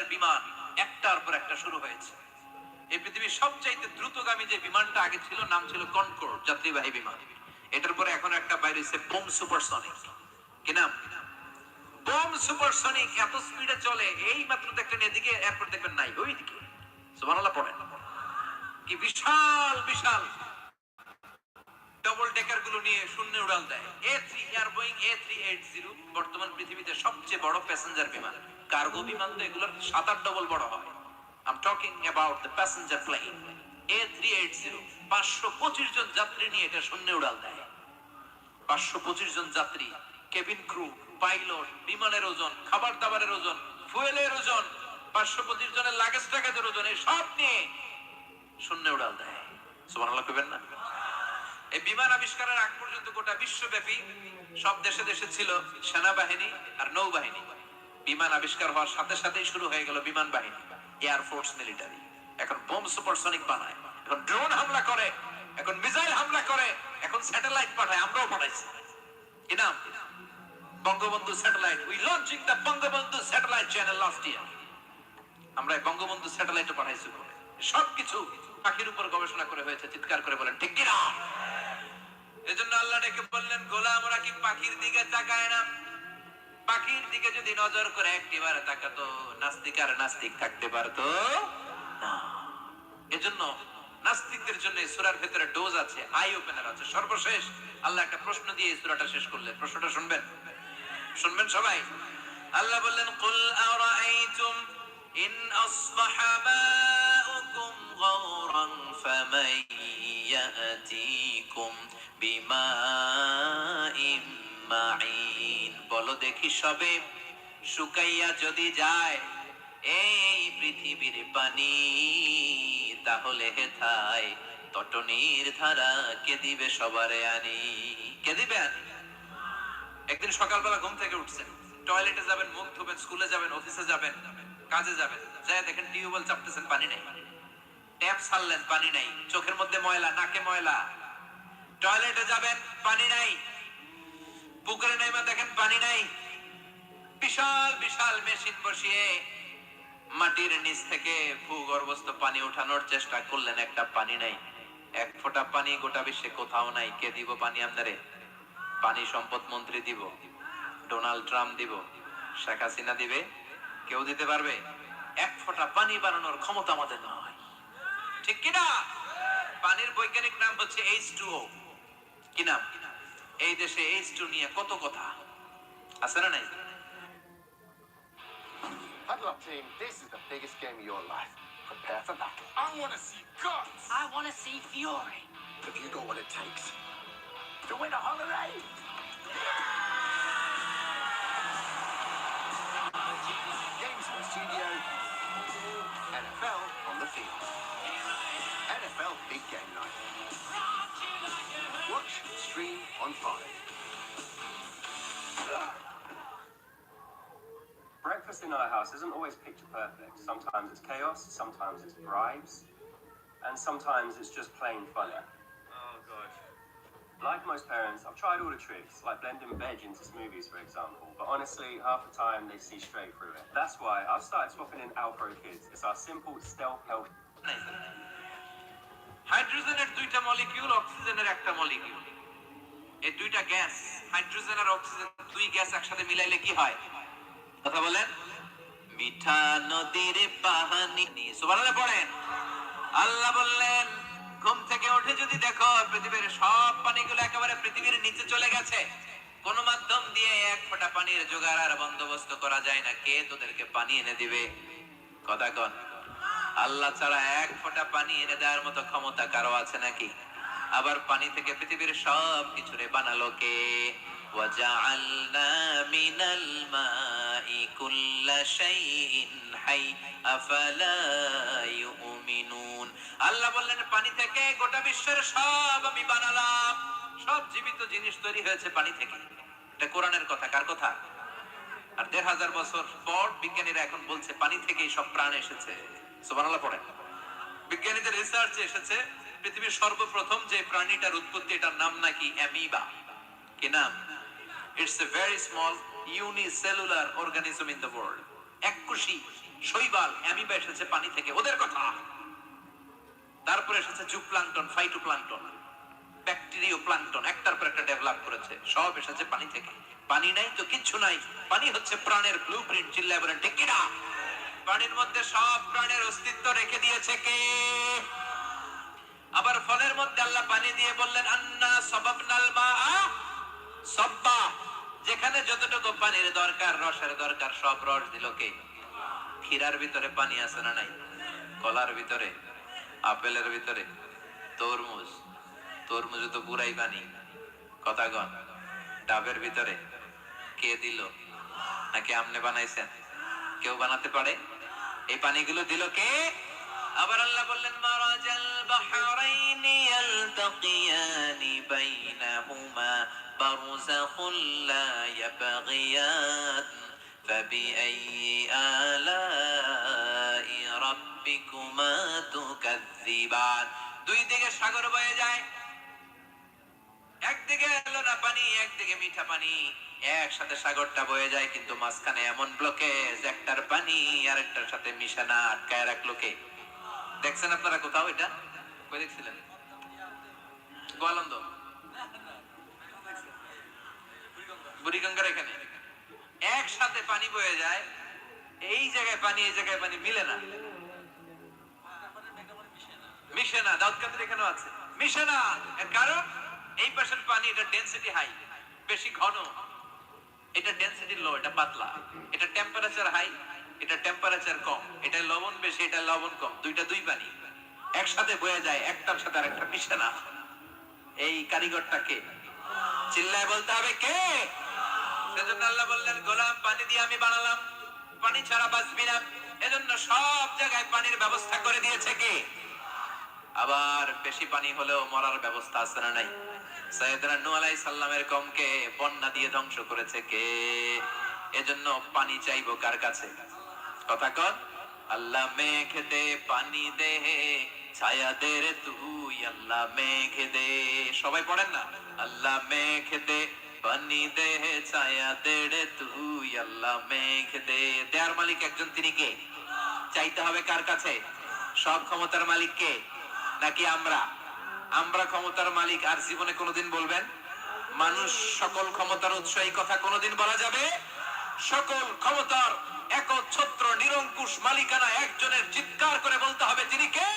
ধরনের বিমান একটার পর একটা শুরু হয়েছে। এই পৃথিবীর সবচাইতে দ্রুতগামী যে বিমানটা আগে ছিল, নাম ছিল কনকোর যাত্রীবাহী বিমান। এটার পরে এখন একটা বাইরে বোম সুপারসনিক কি নাম? বোম সুপারসনিক এত স্পিডে চলে, এই মাত্র দেখলেন এদিকে, এরপর দেখবেন নাই, ওইদিকে। সুবহানাল্লাহ, পড়েন। কি বিশাল বিশাল। ডবল ডেকারগুলো নিয়ে শূন্য উড়াল দেয়। A three air Boeing A three eight zero বর্তমান পৃথিবীতে সবচেয়ে বড় প্যাসেঞ্জার বিমান। কার্গো বিমান তো এগুলোর সাত আট ডবল বড় হয়। I'm talking about the passenger A three eight zero পাঁচশো পঁচিশ জন যাত্রী নিয়ে এটা উড়াল দেয়। পাঁচশো পঁচিশ জন যাত্রী কেবিন ক্রু পাইলট বিমানের ওজন খাবার দাবারের ওজন ফুয়েলের ওজন, পাঁচশো পঁচিশ জনের লাগেজ টাকাজের ওজন, এই সব নিয়ে শূন্য উড়াল দেয়। না? এই বিমান আবিষ্কারের আগ পর্যন্ত গোটা বিশ্বব্যাপী সব দেশে দেশে ছিল সেনাবাহিনী আর নৌবাহিনী। বিমান আবিষ্কার হওয়ার সাথে সাথেই শুরু হয়ে গেল বিমান বাহিনী এয়ার ফোর্স মিলিটারি এখন বোম সুপারসনিক বানায়, এখন ড্রোন হামলা করে, এখন মিসাইল হামলা করে, এখন স্যাটেলাইট পাঠায়, আমরাও পাঠাইছি। কি Bangabandhu satellite. We launching the Bangabandhu satellite channel last year আমরা বঙ্গবন্ধু স্যাটেলাইটও পাঠাইছি উপরে। সবকিছু পাখির উপর গবেষণা করে হয়েছে, চিৎকার করে বলেন, ঠিক কিনা এজন্য আল্লাহ ডেকে বললেন, গোলাম ওরা কি পাখির দিকে তাকায় না? পাখির দিকে যদি নজর করে একটিবার তাকাতো, নাস্তিক আর নাস্তিক থাকতে পারতো? না। এজন্য নাস্তিকদের জন্য সূরার ভেতরে ডোজ আছে, আই ওপেনার আছে। সর্বশেষ আল্লাহ একটা প্রশ্ন দিয়ে সূরাটা শেষ করলেন। প্রশ্নটা শুনবেন? শুনবেন সবাই? আল্লাহ বললেন, কুল আরাআইতুম ইন আসবাহা মাউকুম গাওরান ফামান ইয়াতিকুম বিমাইম মাইন বলো দেখি সবে শুকাইয়া যদি যায় এই পৃথিবীর পানি, তাহলে হেথায় তটনির ধারা কে দিবে সবারে আনি? কে দিবে আনি? একদিন সকালবেলা ঘুম থেকে উঠছেন, টয়লেটে যাবেন, মুখ ধুবেন, স্কুলে যাবেন, অফিসে যাবেন, কাজে যাবেন যাই দেখেন টিউবওয়েল চাপতেছেন, পানি নেই। ট্যাপ ছাড়লেন, পানি নাই, চোখের মধ্যে ময়লা, নাকে ময়লা। টয়লেটে যাবেন, পানি নাই। পুকুরে নেমে দেখেন পানি নাই। বিশাল বিশাল মেশিন বসিয়ে মাটির নিচ থেকে ভূগর্ভস্থ পানি ওঠানোর চেষ্টা করলেন, একটা পানি নাই। এক ফোঁটা পানি গোটা বিশ্বে কোথাও নাই। কে দিব পানি আপনারে পানি সম্পদ মন্ত্রী দিব, ডোনাল্ড ট্রাম্প দিব, শেখ হাসিনা দিবে, কেউ দিতে পারবে? এক ফোঁটা পানি বানানোর ক্ষমতা আমাদের নয় ঠিক কিনা? পানির বৈজ্ঞানিক নাম হচ্ছে এইচ টু ও কি নাম? এই দেশে এইচ টু নিয়ে কত কথা আছে না নাই Huddle up, team. This is the biggest game of your life. Prepare for battle. I want to see guts. I want to see Fury. Have you got what it takes? To win a holiday. Games house isn't always picture perfect. Sometimes it's chaos, sometimes it's bribes, and sometimes it's just plain funny. Oh god. Like most parents, I've tried all the tricks, like blending veg into smoothies, for example, but honestly, half the time they see straight through it. That's why I've started swapping in Alpro Kids. It's our simple stealth health হাইড্রোজেনের দুইটা molecule অক্সিজেনের একটা molecule এই দুইটা gas hydrogen আর oxygen দুই gas একসাথে মিলাইলে কি হয় কথা বলেন মিঠা নদীর পাহানি। সুবহানাল্লাহ পড়েন। আল্লাহ বললেন, ঘুম থেকে উঠে যদি দেখো পৃথিবীর সব পানিগুলো একেবারে পৃথিবীর নিচে চলে গেছে, কোন মাধ্যম দিয়ে এক ফোঁটা পানির জোগাড় আর বন্দোবস্ত করা যায় না, কে তোদেরকে পানি এনে দিবে? কথা কন। আল্লাহ ছাড়া এক ফোঁটা পানি এনে দেওয়ার মতো ক্ষমতা কারও আছে নাকি? আবার পানি থেকে পৃথিবীর সব কিছুরে বানালো কে? وجعلنا من الماء كل شيء حي أفلا يؤمنون আল্লাহ বললেন পানি থেকে গোটা বিশ্বের সব আমি বানালাম সব জীবিত জিনিস তৈরি হয়েছে পানি থেকে এটা কোরআনের কথা কার কথা আর দেড় হাজার বছর পর বিজ্ঞানীরা এখন বলছে পানি থেকেই সব প্রাণ এসেছে সুবহানাল্লাহ পড়েন বিজ্ঞানীদের রিসার্চে এসেছে পৃথিবীর সর্বপ্রথম যে প্রাণীটার উৎপত্তি এটার নাম নাকি অ্যামিবা কি নাম It's a very small unicellular organism in the world এককুশি শৈবাল অ্যামিবা এসেছে পানি থেকে, ওদের কথা। তারপরে এসেছে zooplankton phytoplankton bacterioplankton একটার পর একটা ডেভেলপ করেছে, সব এসেছে পানি থেকে। পানি নাই তো কিচ্ছু নাই। পানি হচ্ছে প্রাণের ব্লু প্রিন্ট চিল্লায় বলেন ঠিক কিনা? মধ্যে সব প্রাণের অস্তিত্ব রেখে দিয়েছে কে? আবার ফলের মধ্যে আল্লাহ পানি দিয়ে বললেন, আন্না সবাবনাল মা যেখানে যতটুকু পানির দরকার, রসের দরকার, সব রস দিল কে? ক্ষীরার ভিতরে পানি আছে না নাই? কলার ভিতরে? আপেলের ভিতরে? তরমুজ? তরমুজে তো পুরাই পানি। কথাগণ ডাবের ভিতরে? কে দিল? নাকি আমনে বানাইছেন? কেউ বানাতে পারে? এই পানিগুলো দিল কে? আবার আল্লাহ বললেন, মারাজাল বাহরাইনি ইয়ালতাকিয়ানি বাইনাহুমা। বারযাখুল লা ইয়াবগিয়ান فبأي آلاء ربكما تكذبان দুই দিকে সাগর বয়ে যায় একদিকে এলো না পানি একদিকে মিঠা পানি একসাথে সাগরটা বয়ে যায় কিন্তু মাঝখানে এমন ব্লকেজ একটার পানি আরেকটার সাথে মিশানা আটকায় রাখলো কে দেখছেন আপনারা কোথাও এটা কই দেখছিলেন গোয়ালন্দ বুড়িগঙ্গার এখানে। একসাথে পানি বয়ে যায়, এই জায়গায় পানি, এই জায়গায় পানি মিলে না। মিশে না দাউদকান্দির এখানেও আছে। মিশে না, এর কারণ এই পাশের পানি, এটা ডেনসিটি হাই বেশি ঘন। এটা ডেনসিটি লো এটা পাতলা। এটা টেম্পারেচার হাই এটা টেম্পারেচার কম। এটা লবণ বেশি, এটা লবণ কম। দুইটা দুই পানি। একসাথে বয়ে যায়, একটার সাথে মিশে না। এই কারিগরটাকে চিল্লায় বলতে হবে কে? সেজন্য আল্লাহ বললেন, গোলাম, পানি দিয়ে আমি বানালাম। পানি ছাড়া বাঁচবি না। এজন্য সব জায়গায় পানির ব্যবস্থা করে দিয়েছে আবার বেশি পানি হলেও মরার ব্যবস্থা আছে না নাই? সালামের কমকে বন্যা দিয়ে ধ্বংস করেছে কে? এজন্য পানি চাইব কার কাছে? কথা কন। আল্লাহ মেঘ দে পানি দে, ছায়া দে রে তুই। আল্লাহ মেঘ দে সবাই পড়েন না? আল্লাহ মেঘ দে পানি দে ছায়া দে রে তুই আল্লাহ মেঘ দে। দেয়ার মালিক একজন তিনি কে? চাইতে হবে কার কাছে? সব ক্ষমতার মালিক কে? নাকি আমরা? আমরা ক্ষমতার মালিক আর জীবনে কোনোদিন বলবেন? মানুষ সকল ক্ষমতার উৎস, এই কথা কোনোদিন বলা যাবে? সকল ক্ষমতার একচ্ছত্র, নিরঙ্কুশ মালিকানা একজনের চিৎকার করে বলতে হবে, তিনি কে?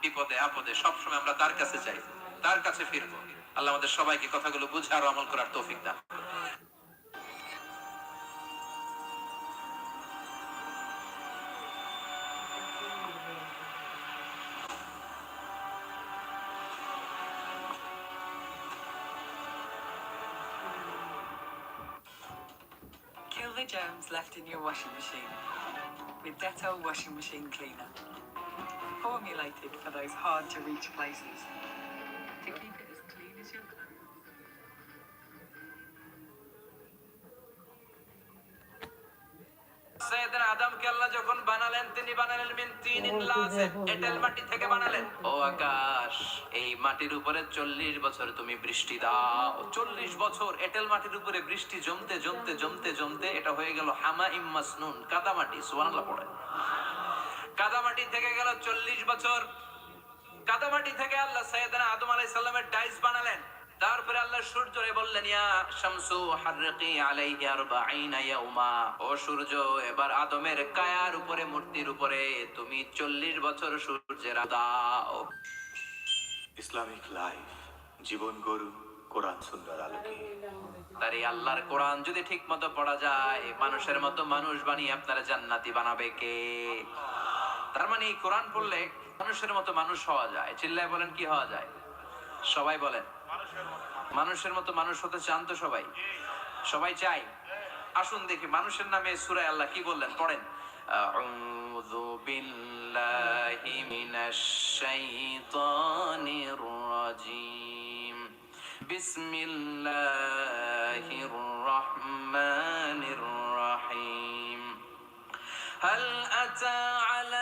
বিপদে, আপদে, সবসময় আমরা তার কাছে চাই, তার কাছে ফিরবো। আল্লাহ আমাদের সবাইকে কথাগুলো বুঝার ও আমল করার তৌফিক দান করুন। Kill the germs left in your washing machine with Dettol washing machine cleaner. Formulated for those hard to reach places. তিনিন এঁটেল মাটি থেকে বানালেন। ও আকাশ এই মাটির উপরে চল্লিশ বছর তুমি বৃষ্টি দাও। চল্লিশ বছর এঁটেল মাটির উপরে বৃষ্টি জমতে জমতে জমতে জমতে এটা হয়ে গেল হামা ইম্মাসনুন কাদা মাটি সুবহানাল্লাহ পড়ে। কাদামাটি থেকে গেল চল্লিশ বছর। কাদামাটি থেকে আল্লাহ সৈয়দনা আদম আলাইসাল্লামের ডাইস বানালেন। তারপরে আল্লাহ সূর্যরে বললেন ইয়া শামসু হারকি আলাইহি আরবাঈনা ইয়াউমা। ও সূর্য এবার আদমের কায়ার উপরে মূর্তির উপরে তুমি চল্লিশ বছর সূর্যের দাও। ইসলামিক লাইফ জীবন গরু কোরআন সুন্নার আলোকে। তার এই আল্লাহর কোরআন যদি ঠিক মতো পড়া যায় মানুষের মতো মানুষ বানিয়ে আপনারা জান্নাতি বানাবে কে? তার মানে এই কোরআন পড়লে মানুষের মতো মানুষ হওয়া যায়। চিল্লায় বলেন কি হওয়া যায়? সবাই বলেন মানুষের মতো মানুষ হতে চান তো সবাই সবাই চাই আসুন দেখি মানুষের নামে সুরায় আল্লাহ কি বললেন পড়েন আউযু বিল্লাহি মিনাশ শাইতানির রাজিম বিসমিল্লাহির রহমানির রহিম هل أتى على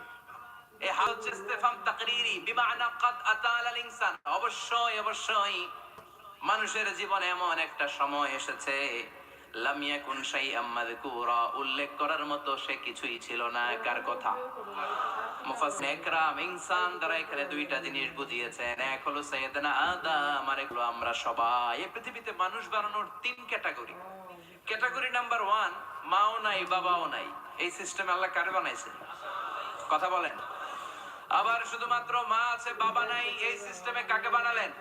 মানুষের জীবনে এমন একটা সময় এসেছে উল্লেখ করার মতো সে কিছুই ছিল না, কার কথা? ইনসান এখানে দুইটা জিনিস বুঝিয়েছেন। এক হলো হলো আমরা সবাই। এই পৃথিবীতে মানুষ বানানোর ক্যাটাগরি। ক্যাটাগরি নাম্বার ওয়ান, মাও নাই, বাবাও নাই। এই সিস্টেম আল্লাহ কারে বানাইছে? কথা বলেন। আবার শুধুমাত্র মা আছে, বাবা নাই, এই সিস্টেমে কাকে বানালেন?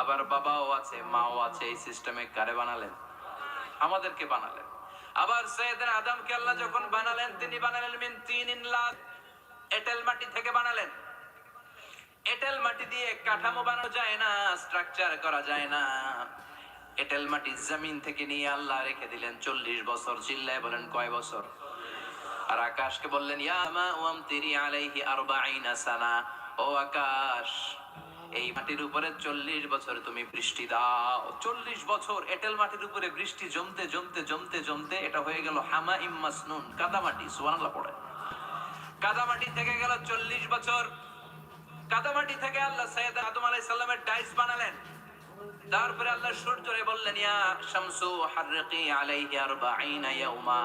আবার বাবাও আছে, মাও আছে, এই সিস্টেমে কারে বানালেন? আমাদেরকে বানালেন। আবার সৈয়দের আদমকে আল্লাহ যখন বানালেন, তিনি বানালেন মিন তিন লাখ। এটেল মাটি থেকে বানালেন। এটেল মাটি দিয়ে কাঠামো বানানো যায় না স্ট্রাকচার করা যায় না। এটেল মাটি জমিন থেকে নিয়ে আল্লাহ রেখে দিলেন। চল্লিশ বছর, চিল্লায় বলেন, কয় বছর? আর আকাশকে বললেন আকাশ, এই মাটির উপরে চল্লিশ বছর তুমি বৃষ্টি দাও। চল্লিশ বছর এটেল মাটির উপরে বৃষ্টি জমতে জমতে জমতে জমতে এটা হয়ে গেল হামা ইম্মাসনুন কাদামাটি, সুবহানাল্লাহ পড়ে কাদামাটি থেকে গেল চল্লিশ বছর। কাদামাটি থেকে আল্লাহ সৈয়দ আদম আলাইহিস সালামের ডাইস বানালেন। তারপরে আল্লাহ সূর্যরে বললেন, ইয়া শামসু হাররিকি আলাইহি আরবাঈনা ইয়াউমা।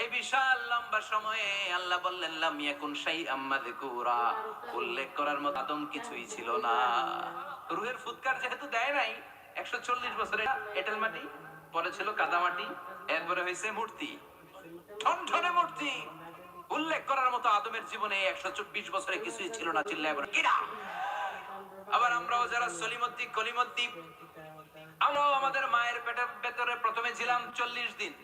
এই বিশাল লম্বা সময়ে আল্লাহ বললেন উল্লেখ করার মতো আদম কিছুই ছিল না। রুহের ফুৎকার যেহেতু দেয় নাই, একশো চল্লিশ বছরে এটেল মাটি, পরে ছিল কাদা মাটি, এরপরে হয়েছে মূর্তি। ঠনঠনে মূর্তি। উল্লেখ করার মতো আদমের জীবনে একশো চব্বিশ বছরে কিছুই ছিল না, চিল্লায় বলে, কিরা? আবার আমরাও যারা সলিমদ্দি কলিমদ্দি আমরাও আমাদের মায়ের পেটের ভেতরে প্রথমে ছিলাম চল্লিশ দিন।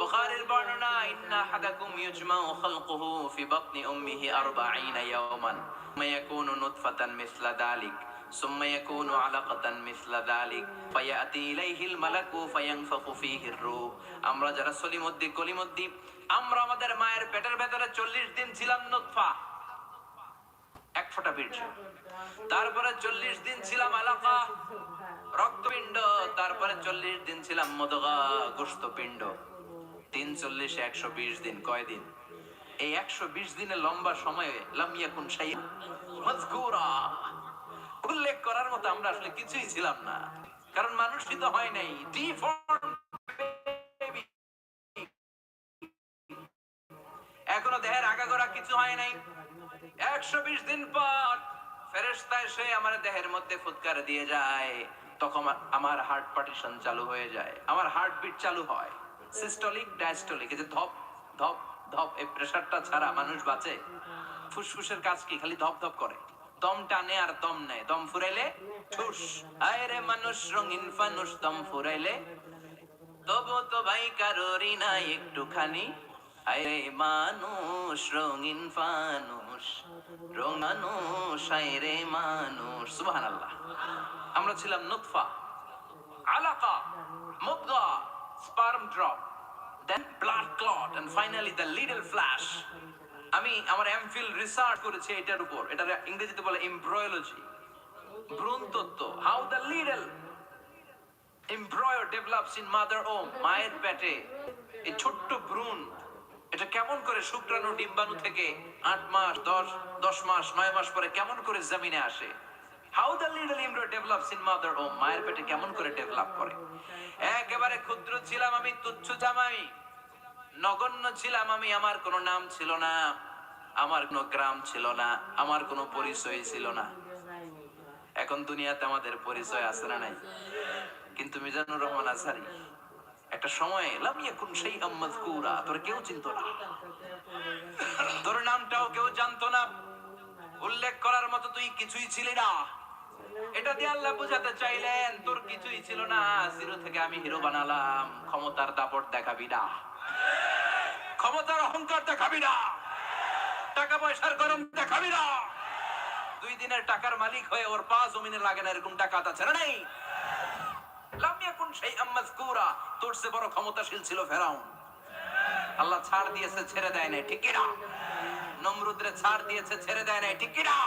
বুখারীর বর্ণনা ইন্না হাদাকুম ইউজমাউ খালকুহু ফি বাতনি উম্মিহি 40 ইয়াওমান মা ইয়াকুনু নুতফাতান মিসলা যালিক ثم يكون علقة مثل ذلك فيأتي إليه الملك فينفخ فيه الروح আমরা যারা সলিমদ্দি কলিমদ্দি আমরা আমাদের মায়ের পেটের ভেতরে চল্লিশ দিন ছিলাম নুতফা এক ফোঁটা বীর্য তারপরে চল্লিশ দিন ছিলাম আলাকা রক্তপিণ্ড তারপরে চল্লিশ দিন ছিলাম মদগা গোস্তপিণ্ড তিন চল্লিশে, একশো বিশ দিন। এই একশো বিশ দিনের লম্বা সময়ে লামিয়াকুন সাই মজকুরা। উল্লেখ করার মতো আমরা আসলে কিছুই ছিলাম না। কারণ মানুষই তো হয় নাই। এখনও দেহের আগা আগাগোড়া কিছু হয় নাই। একশো বিশ দিন পর ফেরেস্তা এসে আমার দেহের মধ্যে ফুৎকার দিয়ে যায়। তখন আমার হার্ট পার্টিশন চালু হয়ে যায়। আমার হার্ট বিট চালু হয়। সিস্টলিক ডায়াস্টলিক এই যে ধপ ধপ ধপ, এই প্রেসারটা ছাড়া মানুষ বাঁচে? ফুসফুসের কাজ কি? খালি ধপ ধপ করে। দম টানে আর দম নেয়। দম ফুরাইলে ঠুস। আয় রে মানুষ রঙিন ফানুষ দম ফুরাইলে। তবু তো ভাই কারোরই নাই একটুখানি। আরে মানুষ রঙিন ফানুষ রঙানুষ আরে মানুষ। সুবহান আল্লাহ আমরা ছিলাম নুতফা, আলাকা মুদগা sperm drop then blood clot and finally the little flesh আমি আমার এমফিল রিসার্চ করেছি এটার উপর। এটা ইংরেজিতে বলে এমব্রয়োলজি ভ্রূণ how the little embryo develops in mother ও মায়ের পেটে। এই ছোট্ট ভ্রূণ, এটা কেমন করে শুক্রাণু, ডিম্বাণু থেকে আট মাস, দশ দশ মাস, নয় মাস পরে কেমন করে জমিনে আসে? How the little embryo develops in mother ও মায়ের পেটে কেমন করে ডেভেলপ করে? একেবারে ক্ষুদ্র ছিলাম আমি, তুচ্ছ জামাই। নগণ্য ছিলাম আমি, আমার কোনো নাম ছিল না। আমার কোনো গ্রাম ছিল না, আমার কোনো পরিচয় ছিল না। এখন দুনিয়াতে আমাদের পরিচয় আছে না নাই? কিন্তু মিজানুর রহমান আজহারি, একটা সময় লামিয়া কোন সেই আম্মাদ কুরা তোর কেউ চিনত না। তোর নামটাও কেউ জানতো না। উল্লেখ করার মতো তুই কিছুই ছিলি না। এটা দিয়ে আল্লাহ বুঝাতে চাইলেন, তোর কিছুই ছিল না, জিরো থেকে আমি হিরো বানালাম, ক্ষমতার দাপট দেখাবি না। ক্ষমতার অহংকার দেখাবি না। টাকা পয়সার গরম দেখাবি না। দুই দিনের টাকার মালিক হয়ে ওর পা জমিনে লাগে না, এরকম টাকা আছে না নেই। লাম ইয়াকুন শাইআম মাযকুরা, তোর চেয়ে বড় ক্ষমতাশীল ছিল ফেরাউন। আল্লাহ ছাড় দিয়েছে, ছেড়ে দেয় নাই, ঠিক কি না? নমরুদরে ছাড় দিয়েছে, ছেড়ে দেয় নাই, ঠিক কি না?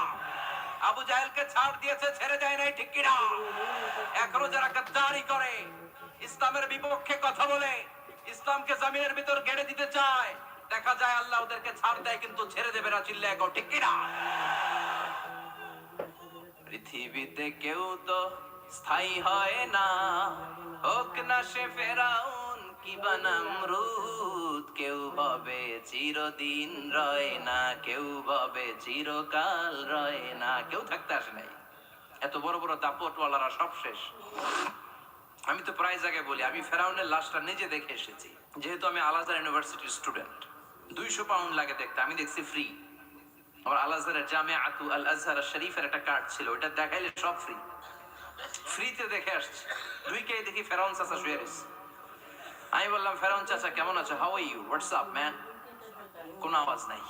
আবু জাহেলকে ছাড় দিয়েছে, ছেড়ে যায় নাই, ঠিক কি না এখনও যারা গাদ্দারি করে, ইসলামের বিপক্ষে কথা বলে, ইসলামকে জামিনের ভিতর গেড়ে দিতে চায়, দেখা যায় আল্লাহ ওদেরকে ছাড় দেয়, কিন্তু ছেড়ে দেবে না চিল্লে একো ঠিক কি না পৃথিবীতে কেউ তো স্থায়ী হয় না, হোক না সে ফেরাউন, কি বানামরুদ কেউ ভাবে চিরদিন রয় না, কেউ ভাবে চিরকাল রয় না, কেউ থাকতে আসে নাই। এত বড় বড় দাপটওয়ালারা সব শেষ। আমি তো প্রায় জায়গায় বলি, আমি ফেরাউনের লাশটা নিজে দেখে এসেছি। যেহেতু আমি আলাদার ইউনিভার্সিটির স্টুডেন্ট, দুইশো পাউন্ড লাগে দেখতে, আমি দেখছি ফ্রি আমার আল আজহারের জামে আতু আল আজহার শরীফের একটা কার্ড ছিল ওটা দেখাইলে সব ফ্রি ফ্রিতে দেখে আসছি। দুইকে দেখি ফেরাউন চাচা শুয়ে রয়েছে। আমি বললাম ফেরাউন চাচা, কেমন আছো? হাউ ইউ হোয়াটসঅ্যাপ ম্যান কোনো আওয়াজ নাই।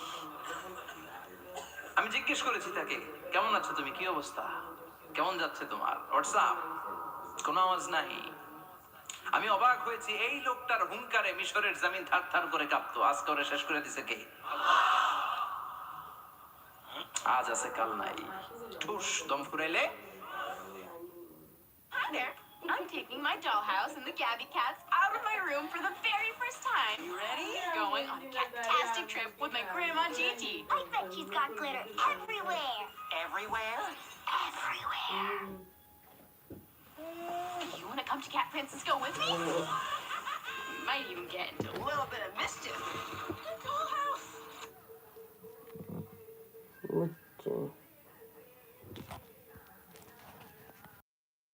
আমি জিজ্ঞেস করেছি তাকে, কেমন আছো তুমি? কি অবস্থা? কেমন যাচ্ছে তোমার? হোয়াটসঅ্যাপ কোনো আওয়াজ নাই। আমি অবাক হয়েছি, এই লোকটার হুঙ্কারে মিশরের জমিন থার থার করে কাঁপতো। আজ করে শেষ করে দিছে কে? আজ আছে, কাল নাই। ঠুস, দম ফুরাইলে. I'm taking my dollhouse and the Gabby cats. over my room for the very first time. You ready? Going on a fantastic trip with my grandma Gigi. I bet she's got glitter everywhere. Everywhere? Everywhere. Mm. You want to come to Cat Prince with me? Might even get into a little bit of mischief. The dollhouse. What the?